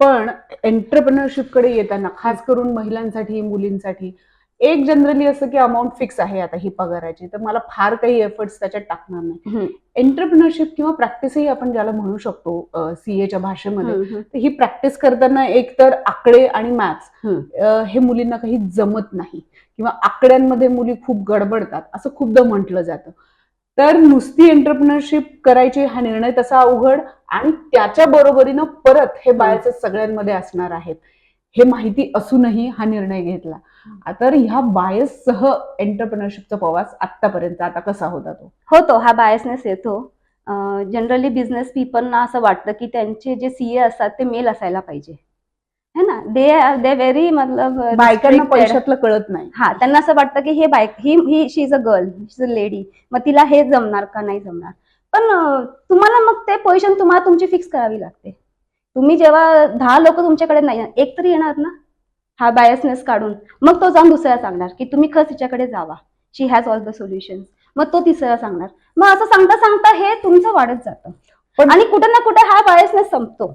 पण एंटरप्रिनरशिपकडे येताना खास करून महिलांसाठी मुलींसाठी एक जनरली असं की अमाऊंट फिक्स आहे आता ही पगाराची. तर मला फार काही एफर्ट्स त्याच्यात टाकणार नाही. एंटरप्रिनरशिप किंवा प्रॅक्टिसही आपण ज्याला म्हणू शकतो सीएच्या भाषेमध्ये तर ही प्रॅक्टिस करताना एक तर आकडे आणि मॅथ्स. हे मुलींना काही जमत नाही. किंवा आकड्यांमध्ये मुली खूप गडबडतात असं खूपदा म्हटलं जातं. तर नुसती एंटरप्रिनरशिप करायची हा निर्णय तसा अवघड आणि त्याच्या बरोबरीनं परत हे बायसेस सगळ्यांमध्ये असणार आहेत. हे माहिती असूनही हा निर्णय घेतला. तर ह्या बायस सह एंटरप्रिनरशिपचा प्रवास आतापर्यंत आता कसा होता तो? होतो हा बायसनेस येतो. जनरली बिझनेस पीपलना असं वाटतं की त्यांचे जे सीए असतात ते मेल असायला पाहिजे. है ना? दे दे व्हेरी मतलब बायकांना. पैशातलं कळत नाही. हा त्यांना असं वाटतं की हे बायक ही ही she is a girl she is a lady मग तिला हे जमणार का नाही जमणार? पण तुम्हाला मग ते पोझिशन तुम्हाला तुमची फिक्स करावी लागते. तुम्ही जेव्हा दहा लोक तुमच्याकडे नाही एक तरी येणार ना? हा बायसनेस काढून. मग तो जाऊन दुसऱ्याला सांगणार की तुम्ही खरंच तिच्याकडे जावा. She has all the solution मग तो तिसऱ्याला सांगणार. मग असं सांगता सांगता हे तुमचं वाढत जातं. पण- आणि कुठे ना कुठे हा बायसनेस संपतो.